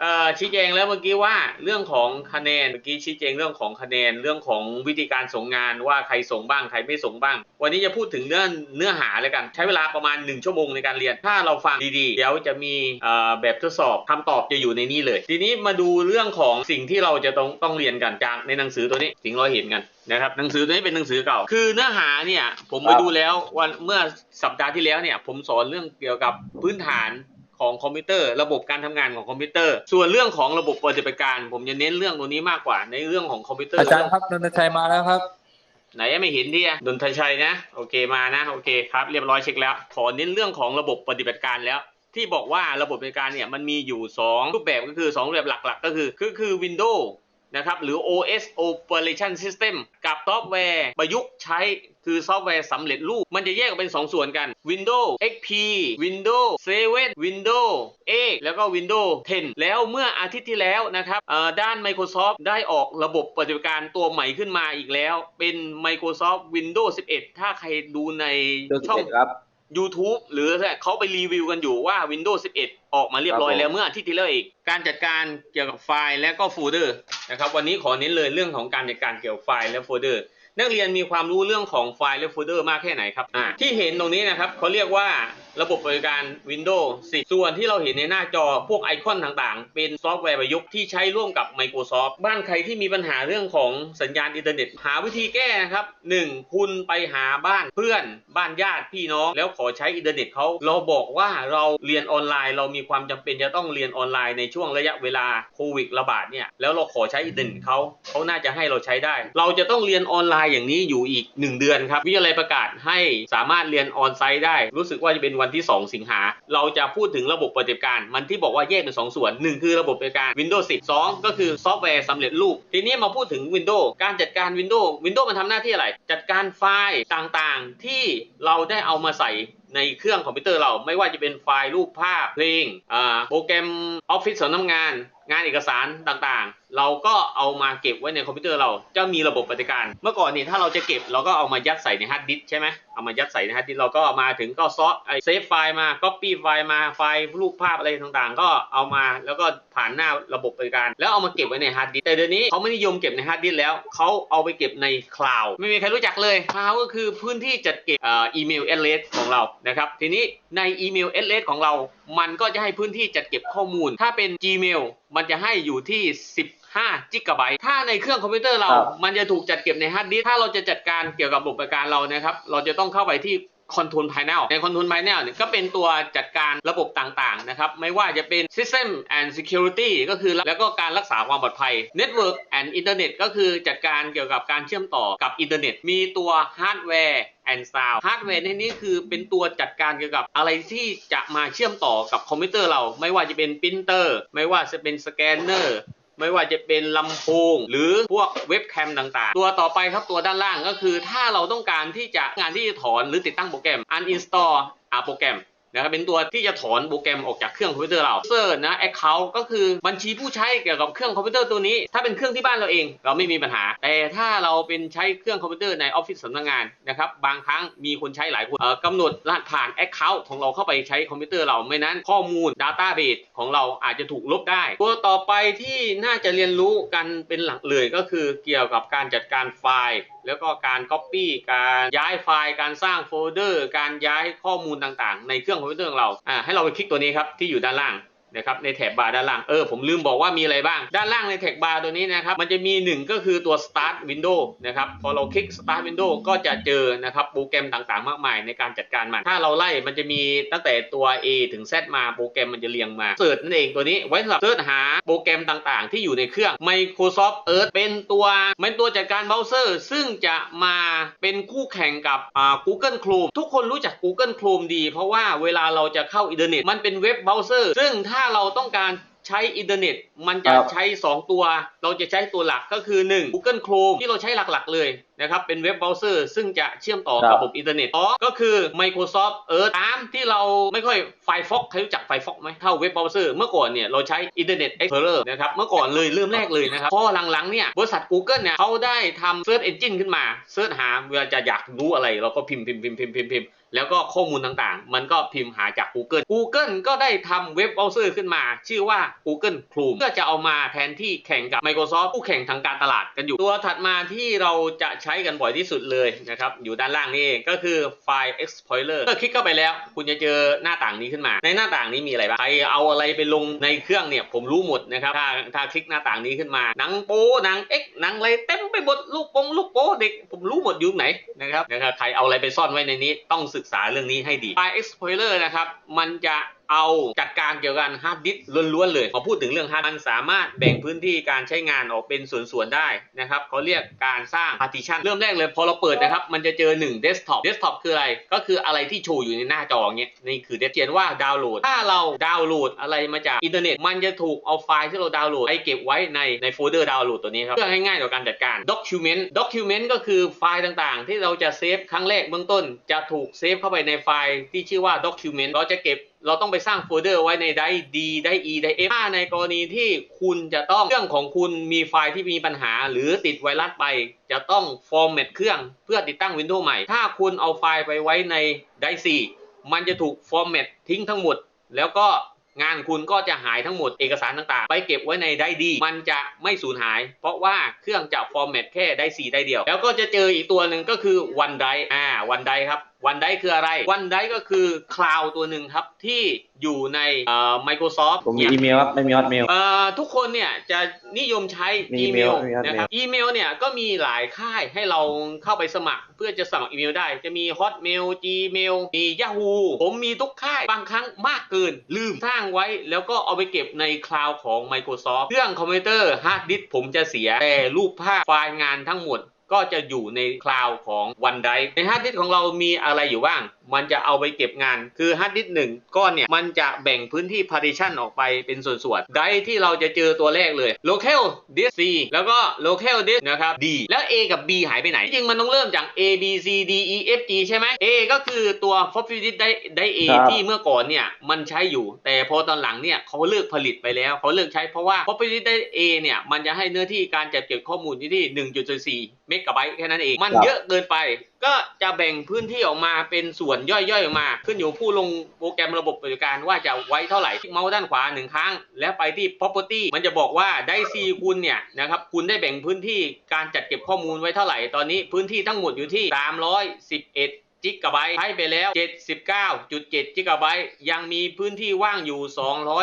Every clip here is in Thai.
เอ่อชี้แจงแล้วเมื่อกี้ว่าเรื่องของคะแนนเมื่อกี้ชี้แจงเรื่องของคะแนนเรื่องของวิธีการส่งงานว่าใครส่งบ้างใครไม่ส่งบ้าง วันนี้จะพูดถึงเนื้อเนื้อหาเลยกัน ใช้เวลาประมาณ 1 ชั่วโมงในการเรียน ถ้าเราฟังดีๆ เดี๋ยวจะมีเอ่อแบบทดสอบคำตอบจะอยู่ในนี้เลย ทีนี้มาดูเรื่องของสิ่งที่เราจะต้องต้องเรียนกันจากในหนังสือตัวนี้สิ่งเราเห็นกันนะครับหนังสือตัวนี้เป็นหนังสือเก่า คือเนื้อหาเนี่ยผมไปดูแล้ววันเมื่อสัปดาห์ที่แล้วเนี่ยผมสอนเรื่องเกี่ยวกับพื้นฐาน ของคอมพิวเตอร์ ระบบการทำงานของคอมพิวเตอร์ ส่วนเรื่องของระบบปฏิบัติการ ผมจะเน้นเรื่องตัวนี้มากกว่าในเรื่องของคอมพิวเตอร์อาจารย์ครับนนทชัยมาแล้วครับ ไหนไม่เห็นที่อะดนทชัยนะ โอเคมานะโอเคครับเรียบร้อยเช็คแล้วขอเน้นเรื่องของระบบปฏิบัติการแล้วที่บอกว่าระบบปฏิบัติการเนี่ยมันมีอยู่ 2 รูปแบบก็คือ 2 รูปแบบหลักๆ ก็คือคือคือ Windows นะครับหรือ OS Operation System กับซอฟต์แวร์ประยุกต์ใช้ คือซอฟต์แวร์สำเร็จรูป มันจะแยกออกเป็น 2 ส่วนกัน Windows XP Windows 7 Windows 8แล้วก็ Windows 10 แล้วเมื่ออาทิตย์ที่แล้วนะครับเอ่อด้าน Microsoft ได้ออกระบบปฏิบัติการตัวใหม่ขึ้นมาอีกแล้ว เป็น Microsoft Windows 11 ถ้าใครดูในช่องครับ YouTube หรือเขาไปรีวิวกันอยู่ว่า Windows 11 ออกมาเรียบร้อยครับผมแล้วเมื่ออาทิตย์ที่แล้วอีกการจัดการเกี่ยวกับไฟล์และก็โฟลเดอร์นะครับวันนี้ขอเน้นเลยเรื่องของการจัดการเกี่ยวกับไฟล์และโฟลเดอร์ นักเรียนมีความรู้เรื่องของไฟล์และโฟลเดอร์มากแค่ไหนครับอ่าที่เห็นตรงนี้นะครับเขาเรียกว่าระบบบัติการ Windows 10 ส่วนที่เราเห็นในหน้าจอพวกไอคอนต่างๆ เป็นซอฟต์แวร์ประยุกต์ที่ใช้ร่วมกับ Microsoft บ้านใครที่มีปัญหาเรื่องของสัญญาณอินเทอร์เน็ต หาวิธีแก้นะครับ 1. คุณไปหาบ้านเพื่อนบ้านญาติพี่น้อง แล้วขอใช้อินเทอร์เน็ตเขาเราบอกว่าเราเรียนออนไลน์ เรามีความจำเป็นจะต้องเรียนออนไลน์ในช่วงระยะเวลาโควิดระบาดเนี่ยแล้วเราขอใช้อินเทอร์เน็ตเขาเขาน่าจะให้เราใช้ได้ เราจะต้องเรียนออนไลน์อย่างนี้อยู่อีก 1 เดือนครับวิทยาลัยประกาศให้สามารถเรียนออนไซต์ได้ รู้สึกว่าจะเป็นวันที่ 2 สิงหา เราจะพูดถึงระบบปฏิบัติการ มันที่บอกว่าแยกเป็น 2 ส่วน 1 คือระบบปฏิบัติการ Windows 10 2 ก็คือซอฟต์แวร์สำเร็จรูป ทีนี้มาพูดถึง Windows การจัดการ Windows Windows มันทำหน้าที่อะไร จัดการไฟล์ต่างๆ ที่เราได้เอามาใส่ในเครื่องคอมพิวเตอร์เราไม่ว่าจะเป็นไฟล์รูปภาพเพลงโปรแกรมออฟฟิศสำนักงาน งานเอกสารต่างๆ เราก็เอามาเก็บไว้ในคอมพิวเตอร์เราจะมีระบบปฏิการ เมื่อก่อนนี่ถ้าเราจะเก็บเราก็เอามายัดใส่ในฮาร์ดดิสใช่ไหมเอามายัดใส่ในฮาร์ดดิสเราก็มาถึงก็ซอสไอเซฟไฟล์มาก๊อปปี้ไฟล์มาไฟล์รูปภาพอะไรต่างๆ ก็เอามาแล้วก็ผ่านหน้าระบบปฏิการ แล้วเอามาเก็บไว้ในฮาร์ดดิสแต่เดี๋ยวนี้เขาไม่นิยมเก็บในฮาร์ดดิสแล้วเขาเอาไปเก็บในคลาวด์ไม่มีใครรู้จักเลยคลาวด์ก็คือพื้นที่จัดเก็บอีเมลแอดเรสของเรานะครับทีนี้ในอีเมลแอดเรสของเรา มันก็จะให้พื้นที่จัดเก็บข้อมูล ถ้าเป็น Gmail มันจะให้อยู่ที่ 15จิกะไบต์ถ้าในเครื่องคอมพิวเตอร์เราครับมันจะถูกจัดเก็บในฮาร์ดดิสก์ถ้าเราจะจัดการเกี่ยวกับระบบการเรานะครับ เราจะต้องเข้าไปที่ Control Panel ใน Control Panel เนี่ยก็เป็นตัวจัดการระบบต่างๆนะครับไม่ว่าจะเป็น System and Security ก็คือแล้วก็การรักษาความปลอดภัย Network and Internet ก็คือจัดการเกี่ยวกับการเชื่อมต่อกับอินเทอร์เน็ต มีตัว Hardware and Sound Hardware ในนี้คือเป็นตัวจัดการเกี่ยวกับอะไรที่จะมาเชื่อมต่อกับคอมพิวเตอร์เรา ไม่ว่าจะเป็นปรินเตอร์ ไม่ว่าจะเป็นสแกนเนอร์ ไม่ว่าจะเป็นลำโพงหรือพวกเว็บแคมต่างๆ ตัวต่อไปครับตัวด้านล่างก็คือ ถ้าเราต้องการที่จะงานที่จะถอนหรือติดตั้งโปรแกรม uninstall อ่าโปรแกรม นะครับเป็นตัวที่จะถอนโปรแกรมออกจากเครื่องคอมพิวเตอร์เราเซอร์นะ account ก็คือบัญชีผู้ใช้เกี่ยวกับเครื่องคอมพิวเตอร์ตัวนี้ ถ้าเป็นเครื่องที่บ้านเราเอง เราไม่มีปัญหา แต่ถ้าเราเป็นใช้เครื่องคอมพิวเตอร์ในออฟฟิศสำนักงานนะครับบางครั้งมีคนใช้หลายคนกำหนดรหัสผ่าน account ของเราเข้าไปใช้คอมพิวเตอร์เราไม่นั้นข้อมูล Database ของเราอาจจะถูกลบได้ ตัวต่อไปที่น่าจะเรียนรู้กันเป็นหลักเลยก็คือเกี่ยวกับการจัดการไฟล์ แล้วก็การ Copy การย้ายไฟล์ การสร้างโฟลเดอร์ การย้ายข้อมูลต่างๆ ในเครื่องคอมพิวเตอร์ของเราอ่าให้เราไปคลิกตัวนี้ครับที่อยู่ด้านล่าง นะครับในแถบบาร์ด้านล่างเออผมลืมบอกว่ามีอะไรบ้าง ด้านล่างในแท็บบาร์ตัวนี้นะครับมันจะมี 1 ก็คือตัว start window นะครับพอเราคลิก start window ก็จะเจอนะครับโปรแกรมต่างๆ มากมายในการจัดการมันถ้าเราไล่มันจะมีตั้งแต่ตัว A ถึง Z มาโปรแกรมมันจะเรียงมาเสิร์ชนั่นเองตัวนี้ไว้สำหรับเสิร์ชหาโปรแกรมต่างๆ ที่อยู่ในเครื่อง Microsoft Earth เป็นตัวเป็นตัวจัดการเบราว์เซอร์ ซึ่งจะมาเป็นคู่แข่งกับอ่า Google Chrome ทุกคนรู้จัก Google Chrome ดี เพราะว่าเวลาเราจะเข้าอินเทอร์เน็ตมันเป็นเว็บเบราว์เซอร์ซึ่งถ้าเราต้องการใช้อินเทอร์เน็ต มันจะครับใช้ 2 ตัว เราจะใช้ตัวหลักก็คือ 1 Google Chrome ที่เราใช้หลักๆเลยนะครับเป็นเว็บเบราว์เซอร์ซึ่งจะเชื่อมต่อครักับบระบบอินเทอร์เน็ตสองก็คือ Microsoft Earth สามที่เราไม่ค่อย Firefox ใครรู้จัก Firefox ไหมเท่าเว็บเบราว์เซอร์เมื่อก่อนเนี่ยเราใช้ Internet Explorer นะครับเมื่อก่อนเลยเริ่มแรกเลยนะครับพอหลังๆเนี่ยบริษัท Google เนี่ยเขาได้ทำ Search Engine ขึ้นมาเสิร์ชหาเวลาจะอยากรู้อะไร เราก็พิมพ์พิมพ์พิมพ์พิมพ์พิมพ์พิมพ์ แล้วก็ข้อมูลต่างๆ มันก็พิมพ์หาจาก Google Google ก็ได้ทำเว็บเบราว์เซอร์ขึ้นมา ชื่อว่า Google Chrome เพื่อจะเอามาแทนที่แข่งกับ Microsoft ผู้แข่งทางการตลาดกันอยู่ ตัวถัดมาที่เราจะใช้กันบ่อยที่สุดเลยนะครับ อยู่ด้านล่างนี่เองก็คือ File Explorer เมื่อคลิกเข้าไปแล้ว คุณจะเจอหน้าต่างนี้ขึ้นมา ในหน้าต่างนี้มีอะไรบ้าง ใครเอาอะไรไปลงในเครื่องเนี่ยผมรู้หมดนะครับ ถ้าถ้าคลิกหน้าต่างนี้ขึ้นมา หนังโป๊หนังเอ็กหนังอะไรเต็มไปหมด ลูกปงลูกโป๊เด็ก ผมรู้หมดอยู่ไหนนะครับ นะครับ ใครเอาอะไรไปซ่อนไว้ในนี้ต้องศึกึกษาเรื่องนี้ให้ดี File Explorer นะครับ มันจะ เอาจัดการเกี่ยวกับฮาร์ดดิสก์ล้วนๆเลยพอพูดถึงเรื่องฮาร์ดมันสามารถแบ่งพื้นที่การใช้งานออกเป็นส่วนๆได้นะครับเขาเรียกการสร้าง partition เริ่มแรกเลยพอเราเปิดนะครับ มันจะเจอ1 desktop desktop คืออะไร ก็คืออะไรที่โชว์อยู่ในหน้าจอเงี้ยนี่คือเขียนว่าดาวน์โหลด ถ้าเราดาวน์โหลดอะไรมาจากอินเทอร์เน็ตมันจะถูกเอาไฟล์ที่เราดาวน์โหลดไปเก็บไว้ในในโฟลเดอร์ดาวน์โหลดตัวนี้ครับเพื่อให้ง่ายต่อการจัดการ document document ก็คือไฟล์ต่างๆ ที่เราจะเซฟครั้งแรกเบื้องต้น จะถูกเซฟเข้าไปในไฟล์ที่ชื่อว่า document เราจะเก็บ เราต้องไปสร้างโฟลเดอร์ไว้ในไดร์ดีไดร์ E ไดร์ F ถ้าในกรณีที่คุณจะต้องเครื่องของคุณมีไฟล์ที่มีปัญหา หรือติดไวรัสไป จะต้องฟอร์แมตเครื่องเพื่อติดตั้ง Windows ใหม่ ถ้าคุณเอาไฟล์ไปไว้ในไดร์ C มันจะถูกฟอร์แมตทิ้งทั้งหมด แล้วก็งานคุณก็จะหายทั้งหมดเอกสารต่างๆ ไปเก็บไว้ในไดร์ดี มันจะไม่สูญหาย เพราะว่าเครื่องจะฟอร์แมตแค่ไดร์ C ไดร์เดียว แล้วก็จะเจออีกตัวหนึ่งก็คือ OneDrive อ่า OneDrive ครับ วันไดคืออะไร วันไดก็คือคลาวตัวหนึ่งครับที่อยู่ในเอ่อ Microsoft ผมมีอีเมลครับไม่มีฮอตเมล เอ่อทุกคนเนี่ยจะนิยมใช้มีอีอีเมเมลลมีครับนะครับอีเมลเนี่ยก็มีหลายค่ายให้เราเข้าไปสมัคร เพื่อจะสมัครอีเมลได้ จะมี Hotmail Gmail มี Yahoo ผมมีทุกค่ายบางครั้งมากเกิน ลืมสร้างไว้แล้วก็เอาไปเก็บในคลาวของ Microsoft เครื่องคอมพิวเตอร์ฮาร์ดดิสผมจะเสียแต่รูปภาพไฟล์งานทั้งหมด ก็จะอยู่ในคลาวด์ของ OneDrive ในฮาร์ดดิสก์ของเรามีอะไรอยู่บ้าง มันจะเอาไปเก็บงาน คือฮาร์ดดิสก์หนึ่งก้อนเนี่ย มันจะแบ่งพื้นที่ partition ออกไปเป็นส่วนๆ ไดรฟ์ที่เราจะเจอตัวแรกเลย local disk C แล้วก็ local disk นะครับ D แล้ว A กับ B หายไปไหน จริงๆมันต้องเริ่มจาก A B C D E F G ใช่ไหม A ก็คือตัว floppy disk ได้ได้ A ครับที่เมื่อก่อนเนี่ยมันใช้อยู่ แต่พอตอนหลังเนี่ยเขาเลิกผลิตไปแล้วเขาเลิกใช้เพราะว่า floppy disk ได้ A เนี่ยมันจะให้เนื้อที่การจัดเก็บข้อมูลที่ที่1.4 เมกะไบต์แค่นั้นเอง มันครับเยอะเกินไป ก็จะแบ่งพื้นที่ออกมาเป็นส่วนย่อยๆออกมา ขึ้นอยู่ผู้ลงโปรแกรมระบบปฏิบัติการว่าจะไว้เท่าไหร่คลิกเมาส์ด้านขวาหนึ่งครั้ง แล้วไปที่ property มันจะบอกว่าได้ซีคุณเนี่ยนะครับคุณได้แบ่งพื้นที่การจัดเก็บข้อมูลไว้เท่าไหร่ตอนนี้พื้นที่ทั้งหมดอยู่ที่ 311 จิกะไบต์ใช้ไปแล้ว 79.7 จิกะไบต์ยังมีพื้นที่ว่างอยู่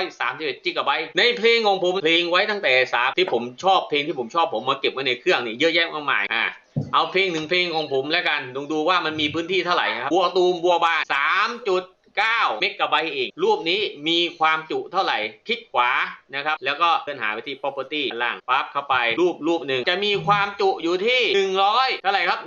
231 จิกะไบต์ในเพลงของผมเพลงไว้ตั้งแต่สาที่ผมชอบเพลงที่ผมชอบผมมาเก็บไว้ในเครื่องนี่เยอะแยะมากมายอะเอาเพลงหนึ่งเพลงของผมแล้วกันลองดูว่ามันมีพื้นที่เท่าไหร่ครับบัวตูมบัวบาน 3. ามจุดเก้าเมกะไบต์เอง รูปนี้มีความจุเท่าไหร่ คลิกขวานะครับ แล้วก็เลื่อนหาไปที่ property ด้านล่างปั๊บเข้าไปรูปรูปหนึ่งจะมีความจุอยู่ที่ 100 เท่าไหร่ครับ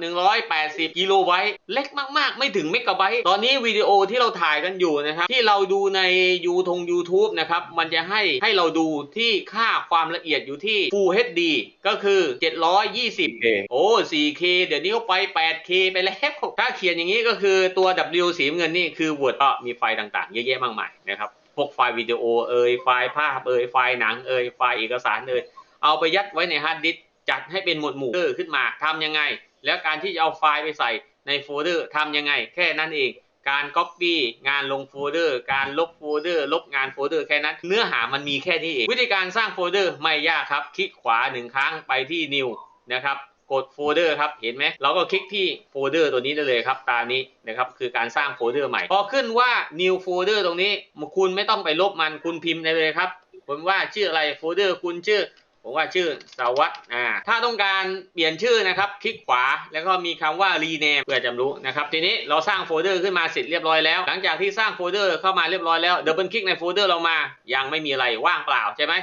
180 กิโลไบต์เล็กมากๆ ไม่ถึงเมกะไบต์ตอนนี้วิดีโอที่เราถ่ายกันอยู่นะครับ ที่เราดูในยูทง YouTube นะครับ มันจะให้ให้เราดูที่ค่าความละเอียดอยู่ที่ Full HD ก็คือ 720โอเคโอ้ 4K เดี๋ยวนี้เขาไป 8K ไปแล้ว ถ้าเขียนอย่างนี้ก็คือตัว W สีน้ำเงินนี่คือ Word ก็มีไฟล์ต่างๆ เยอะแยะมากมายนะครับ พวกไฟล์วิดีโอเอ่ยไฟล์ภาพเอ่ยไฟล์หนังเอ่ยไฟล์เอกสารเอ่ยเอาไปยัดไว้ในฮาร์ดดิสก์จัดให้เป็นหมวดหมู่ขึ้นมาทำยังไง แล้วการที่จะเอาไฟล์ไปใส่ในโฟลเดอร์ทำยังไง แค่นั้นเอง การ Copy งานลงโฟลเดอร์ การลบโฟลเดอร์ ลบงานโฟลเดอร์แค่นั้น เนื้อหามันมีแค่นี้เอง วิธีการสร้างโฟลเดอร์ไม่ยากครับ คลิกขวาหนึ่งครั้งไปที่ New นะครับ กดโฟลเดอร์ครับ เห็นไหมเราก็คลิกที่โฟลเดอร์ตัวนี้ได้เลยครับ ตามนี้นะครับ คือการสร้างโฟลเดอร์ใหม่ พอขึ้นว่า new folder ตรงนี้ คุณไม่ต้องไปลบมันคุณพิมพ์ได้เลยครับผมว่าชื่ออะไรโฟลเดอร์คุณชื่อ ผมว่าชื่อสวัสดอ่าถ้าต้องการเปลี่ยนชื่อนะครับ คลิกขวาแล้วก็มีคำว่า rename เพื่อจำรู้นะครับ ทีนี้เราสร้างโฟลเดอร์ขึ้นมาเสร็จเรียบร้อยแล้ว หลังจากที่สร้างโฟลเดอร์เข้ามาเรียบร้อยแล้วเดินคลิกในโฟลเดอร์เรามา ยังไม่มีอะไรว่างเปล่าใช่ไหม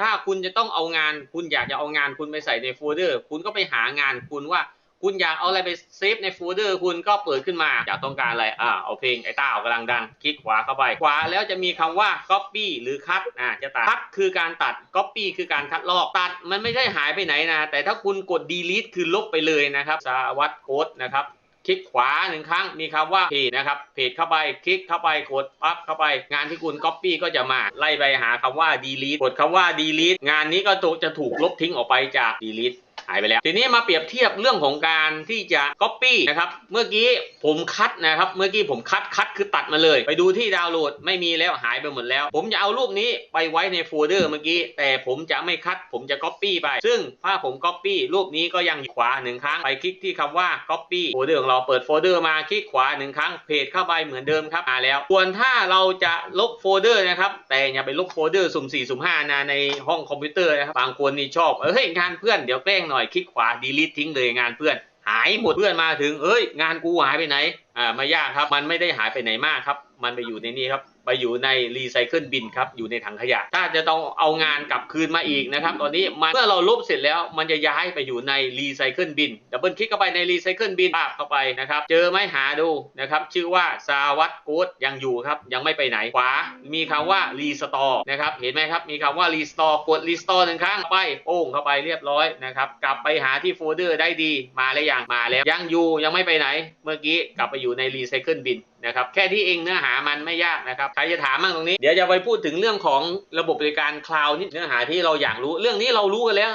ถ้าคุณจะต้องเอางาน คุณอยากจะเอางานคุณไปใส่ในโฟลเดอร์ คุณก็ไปหางานคุณว่า คุณอยากเอาอะไรไปเซฟในโฟลเดอร์ คุณก็เปิดขึ้นมา อยากต้องการอะไร อ่า เอาเพลงไอ้ต้าออกำลังดัง คลิกขวาเข้าไป ขวาแล้วจะมีคำว่า copy หรือ cut อ่า จะตัด cut คือการตัด copy คือการคัดลอก ตัด มันไม่ใช่หายไปไหนนะ แต่ถ้าคุณกด delete คือลบไปเลยนะครับ สวัสดโค้ดนะครับ คลิกขวาหนึ่งครั้งมีคำว่าเพจนะครับเพจเข้าไปคลิกเข้าไปกดปั๊บเข้าไป งานที่คุณ Copy ก็จะมาไล่ไปหาคำว่า delete กดคำว่า delete งานนี้ก็จะถูกลบทิ้งออกไปจาก delete ายไปแล้ว ทีนี้มาเปรียบเทียบเรื่องของการที่จะ Copy นะครับเมื่อกี้ผมคัดนะครับเมื่อกี้ผมคัดคัดคือตัดมาเลย ไปดูที่ดาวน์โหลดไม่มีแล้วหายไปหมดแล้ว ผมจะเอารูปนี้ไปไว้ในโฟลเดอร์เมื่อกี้ แต่ผมจะไม่คัด ผมจะ Copy ไป ซึ่งถ้าผม Copy รูปนี้ก็ยังอยู่ขวาหนึ่งครั้งไปคลิกที่คำว่า Copy โฟลเดอร์ของเราเปิดโฟลเดอร์มาคลิกขวาหนึ่งครั้งเพจเข้าไปเหมือนเดิมครับมาแล้ว ส่วนถ้าเราจะลบโฟลเดอร์นะครับแต่อย่าไปลบโฟลเดอร์สุ่ม4สุ่ม5นะในห้องคอมพิวเตอร์นะครับบางคนนี่ชอบเอ้ยงานเพื่อนเดี๋ยวแกล้งหน่อยคลิกขวา delete ทิ้งเลยงานเพื่อน หายหมดเพื่อนมาถึงเอ้ยงานกูหายไปไหนอ่าไม่ยากครับ มันไม่ได้หายไปไหนมากครับ มันไปอยู่ในนี้ครับ ไปอยู่ในรีไซเคิลบินครับอยู่ในถังขยะ ถ้าจะต้องเอางานกลับคืนมาอีกนะครับ ตอนนี้มันเมื่อเราลบเสร็จแล้วมันจะย้ายไปอยู่ในรีไซเคิลบินดับเบิลคลิกเข้าไปในรีไซเคิลบินภาพเข้าไปนะครับ เจอไหมหาดูนะครับชื่อว่าซาวัตโกดยังอยู่ครับ ยังไม่ไปไหนขวา มีคำว่ารีสตอร์นะครับเห็นไหมครับมีคำว่ารีสตอร์กดรีสตอร์หนึ่งครั้งไปโป้งเข้าไปเรียบร้อยนะครับกลับไปหาที่โฟลเดอร์ได้ดีมาแล้วยังมาแล้วยังอยู่ยังไม่ไปไหน เมื่อกี้กลับไปอยู่ในรีไซเคิลบินนะครับแค่ที่เองเนื้อหามันไม่ยากนะครับใครจะถามบ้างตรงนี้ เดี๋ยวจะไปพูดถึงเรื่องของระบบบริการคลาวด์นี่เนื้อหาที่เราอยากรู้ เรื่องนี้เรารู้กันแล้ว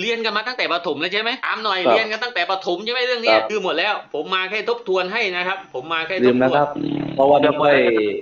เรียนกันมาตั้งแต่ประถมแล้วใช่ไหมถามหน่อยครับเรียนกันตั้งแต่ประถมใช่ไหมเรื่องเนี้ยครับ คือหมดแล้ว ผมมาแค่ทบทวนให้นะครับ ผมมาแค่ทลืบมทนะวนครับ เพราะว่าไม่ค่อย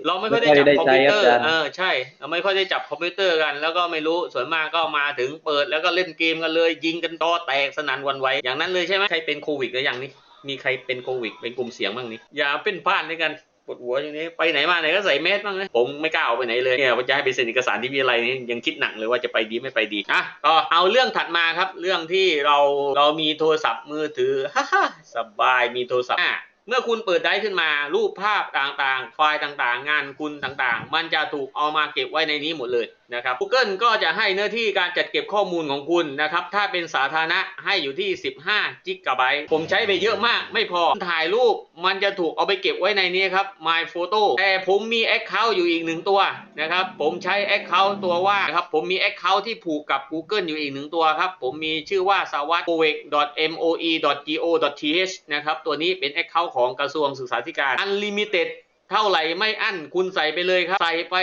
เราไม่ค่อยได้จับไม่คอมค่อยพิวได้เตอร์ ใช้อาจารย์เออใช่เราไม่ค่อยได้จับคอมพิวเตอร์กัน แล้วก็ไม่รู้ส่วนมากก็มาถึงเปิดแล้วก็เล่นเกมกันเลย ยิงกันตอแตกสนั่นหวันไหวอย่างนั้นเลยใช่ไหมใครเป็นโควิดหรือยังนี่ มีใครเป็นโควิดเป็นกลุ่มเสี่ยงบ้างนี่อย่าเป็นพลาดด้วยกันปวดหัวอย่างนี้ไปไหนมาไหนก็ใส่แมสบ้างนะผมไม่กล้าออกไปไหนเลยเนี่ยว่าจะให้ไปเซ็นเอกสารที่มีอะไรนี่ยังคิดหนักเลยว่าจะไปดีไม่ไปดีอะก็เอาเรื่องถัดมาครับ เรื่องที่เราเรามีโทรศัพท์มือถือฮ่าฮ่าสบายมีโทรศัพท์ เมื่อคุณเปิดได้ขึ้นมา รูปภาพต่างๆ ไฟล์ต่างๆ งานคุณต่างๆ มันจะถูกเอามาเก็บไว้ในนี้หมดเลยนะครับ Google ก็จะให้เนื้อที่การจัดเก็บข้อมูลของคุณนะครับ ถ้าเป็นสาธารณะให้อยู่ที่ 15จิกะไบต์ผมใช้ไปเยอะมากไม่พอ ถ่ายรูปมันจะถูกเอาไปเก็บไว้ในนี้ครับ My Photo แต่ผมมี Account อยู่อีกหนึ่งตัวนะครับ ผมใช้ Account ตัวว่านะครับ ผมมี Account ที่ผูกกับ Google อยู่อีกหนึ่งตัวครับ ผมมีชื่อว่า s a w a t p o e moe.go.th นะครับ ตัวนี้เป็น Account ของกระทรวงศึกษาธิการ Unlimited เท่าไหร่ไม่อั้นคุณใส่ไปเลยครับ ใส่ไป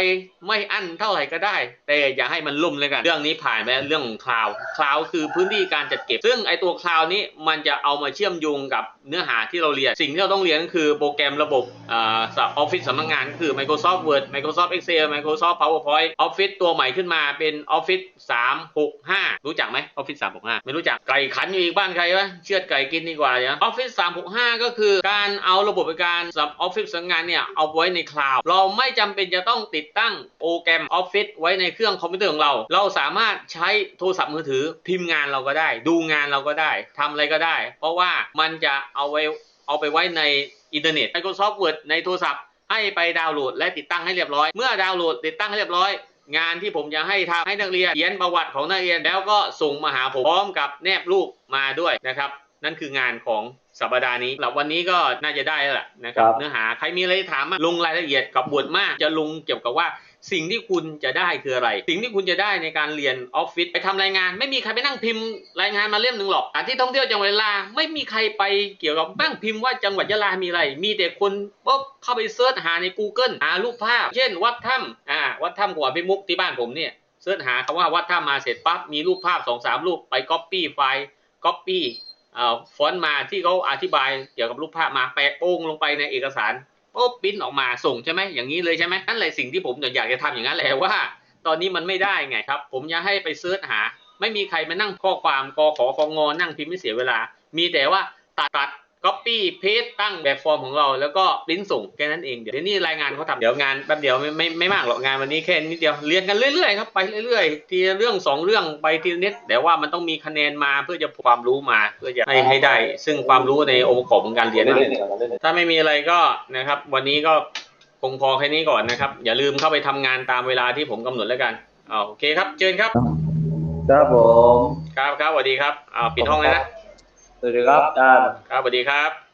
ไม่อั้นเท่าไหร่ก็ได้ แต่อย่าให้มันล่มเลยกัน เรื่องนี้ผ่านไปเรื่องของคลาวคลาวคือพื้นที่การจัดเก็บ ซึ่งไอตัวคลาวนี้มันจะเอามาเชื่อมโยงกับเนื้อหาที่เราเรียน สิ่งที่เราต้องเรียนก็คือโปรแกรมระบบอ่าออฟฟิศสำนักงานก็คือ Microsoft Word Microsoft Excel Microsoft PowerPoint Office ตัวใหม่ขึ้นมาเป็น Office 365 รู้จักไหม Office 365 ไม่รู้จักไก่ขันอยู่อีกบ้านใครวะเชือดไก่กินดีกว่าเดี๋ย Office 365 ก็คือการเอาระบบการสำหรับ Office สำนักงานเนี่ยเอาไว้ในคลาวด์เราไม่จำเป็นจะต้องติดตั้งโปรแกรม Office ไว้ในเครื่องคอมพิวเตอร์ของเรา เราสามารถใช้โทรศัพท์มือถือพิมพ์งานเราก็ได้ ดูงานเราก็ได้ทำอะไรก็ได้ เพราะว่ามันจะเอาไว้เอาไปไว้ในอินเทอร์เน็ต Microsoft Word ในโทรศัพท์ ให้ไปดาวน์โหลดและติดตั้งให้เรียบร้อย เมื่อดาวน์โหลดติดตั้งให้เรียบร้อย งานที่ผมจะให้ทำให้นักเรียนเขียนประวัติของนักเรียนแล้วก็ส่งมาหาผมพร้อมกับแนบรูปมาด้วยนะครับ นั่นคืองานของสัปดาห์นี้สำหรับวันนี้ก็น่าจะได้แล้วล่ะนะครับครับ เนื้อหาใครมีอะไรถามมาลงรายละเอียดกับบทมากจะลงเกี่ยวกับว่า สิ่งที่คุณจะได้คืออะไร สิ่งที่คุณจะได้ในการเรียนออฟฟิศไปทำรายงาน ไม่มีใครไปนั่งพิมพ์รายงานมาเล่มหนึ่งหรอกอะที่ท่องเที่ยวจังหวัดยะลาไม่มีใครไปเกี่ยวกับนั่งพิมพ์ว่าจังหวัดยะลามีอะไร มีแต่คนปุ๊บเข้าไปเซิร์ชหาใน Google หารูปภาพ เช่นวัดถ้ำอ่าวัดถ้ำหัวพิมุกที่บ้านผมเนี่ยเซิร์ชหาคำว่าวัดถ้ำมาเสร็จปั๊บมีรูปภาพสองสามรูปไปก๊อปปี้ไฟล์ก๊อปปี้อ่อฟอนต์มาที่เขาอธิบายเกี่ยวกับรูปภาพมาแปะโป้งลงไปในเอกสาร ปุ๊บปิ้นออกมาส่งใช่ไหมอย่างนี้เลยใช่ไหมนั่นแหละสิ่งที่ผมอยากจะทำอย่างนั้นแหละว่า ตอนนี้มันไม่ได้ไงครับ ผมจะให้ไปเซิร์ชหา ไม่มีใครมานั่งข้อความกอขอของงอนั่งพิมพ์ไม่เสียเวลา มีแต่ว่าตัดตัด ก๊อปปี้เพจตั้งแบบฟอร์มของเราแล้วก็ปริ้นส่งแค่นั้นเองเดี๋ยวนี้รายงานเขาทำเดี๋ยวงานแป๊บเดียวไม่ไม่ไม่มากหรอกงานวันนี้แค่นิดเดียวเรียนกันเรื่อยๆครับไปเรื่อยๆทีละเรื่องสองเรื่องไปทีละนิดแต่ว่ามันต้องมีคะแนนมาเพื่อจะความรู้มาเพื่อจะให้ให้ได้ ซึ่งความรู้ในองค์ประกอบของการเรียนนั่นถ้าไม่มีอะไรก็นะครับ วันนี้ก็คงพอแค่นี้ก่อนนะครับ อย่าลืมเข้าไปทำงานตามเวลาที่ผมกำหนดแล้วกันอ่าโอเคครับเชิญครับ ครับผม ครับครับสวัสดีครับอ่าปิดห้องเลยนะ สวัสดีครับอาจารย์ครับสวัสดีครับ